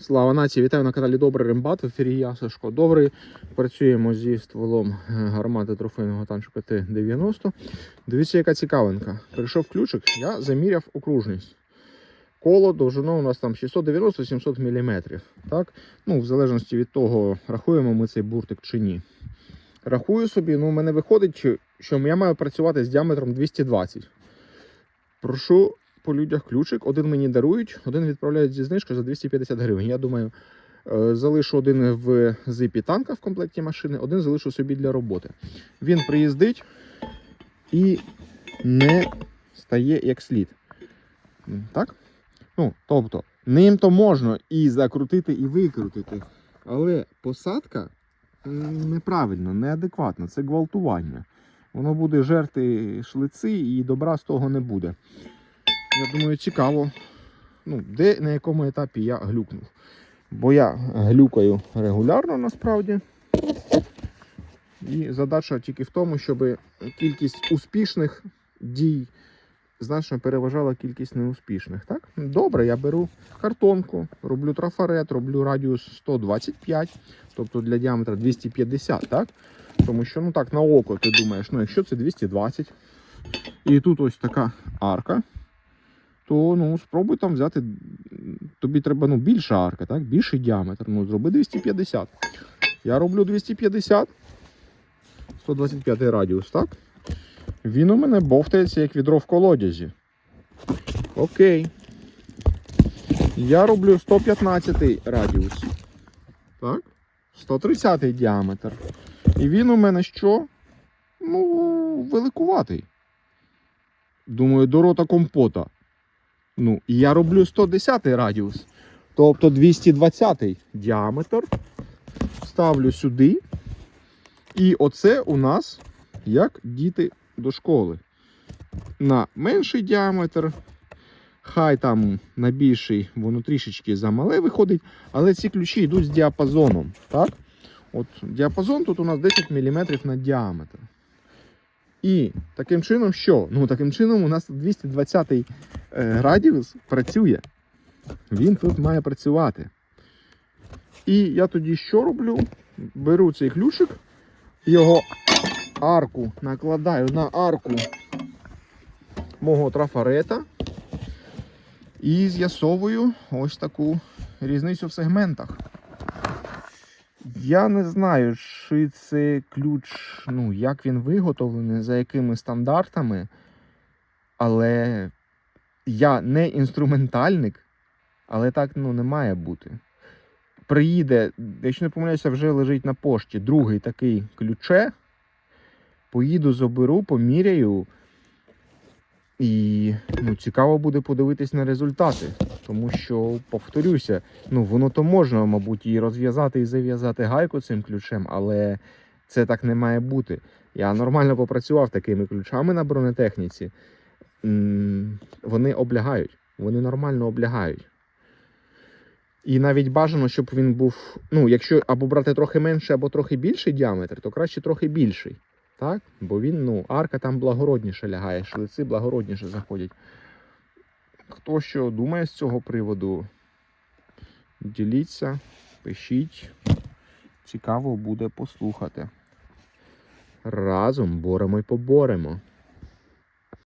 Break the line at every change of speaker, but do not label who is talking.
Слава нації, вітаю на каналі Добрий Рембат. В ефірі я Сашко Добрий. Працюємо зі стволом е, гармати трофейного танчика Т-90. Дивіться, яка цікавинка. Прийшов ключик, я заміряв окружність. Коло довжиною у нас там 690-700 мм. Так? Ну, в залежності від того, рахуємо ми цей буртик чи ні. Рахую собі, ну, у мене виходить, що я маю працювати з діаметром 220. Прошу по людях ключик. Один мені дарують, один відправляють зі знижкою за 250 гривень. Я думаю, е, залишу один в зипі танка в комплекті машини, один залишу собі для роботи. Він приїздить і не стає як слід. Так? Ну, тобто, ним то можна і закрутити, і викрутити. Але посадка неправильно, неадекватна. Це гвалтування. Воно буде жерти шлиці і добра з того не буде. Я думаю, цікаво, ну, де на якому етапі я глюкнув. Бо я глюкаю регулярно насправді. І задача тільки в тому, щоб кількість успішних дій значно переважала кількість неуспішних. Так? Добре, я беру картонку, роблю трафарет, роблю радіус 125, тобто для діаметра 250, так? Тому що, ну так, на око ти думаєш, ну якщо це 220, і тут ось така арка, то ну, спробуй там взяти. Тобі треба ну, більша арка, так? більший діаметр. Ну, зроби 250. Я роблю 250, 125 радіус, так? Він у мене бовтається як відро в колодязі. Окей. Я роблю 115 радіус. Так? 130 діаметр. І він у мене що? Ну, великуватий. Думаю, до рота компота. Ну, і я роблю 110 радіус. Тобто 220 діаметр. Ставлю сюди. І оце у нас як діти до школи. На менший діаметр. Хай там на більший, воно трішечки замале виходить, але ці ключі йдуть з діапазоном. Так? От діапазон тут у нас 10 мм на діаметр. І таким чином що? Ну, таким чином у нас 220 е, радіус працює. Він тут має працювати. І я тоді що роблю? Беру цей ключик, його арку накладаю на арку мого трафарета і з'ясовую ось таку різницю в сегментах. Я не знаю, чи це ключ, ну, як він виготовлений, за якими стандартами, але я не інструментальник, але так ну, не має бути. Приїде, якщо не помиляюся, вже лежить на пошті другий такий ключе. Поїду, заберу, поміряю. І ну, цікаво буде подивитись на результати. Тому що, повторюся, ну воно то можна, мабуть, і розв'язати, і зав'язати гайку цим ключем, але це так не має бути. Я нормально попрацював такими ключами на бронетехніці. Вони облягають, вони нормально облягають. І навіть бажано, щоб він був. Ну, якщо або брати трохи менше, або трохи більший діаметр, то краще трохи більший. Так? Бо він, ну, арка там благородніше лягає, шлиці благородніше заходять. Хто що думає з цього приводу, діліться, пишіть. Цікаво буде послухати. Разом боремо й поборемо.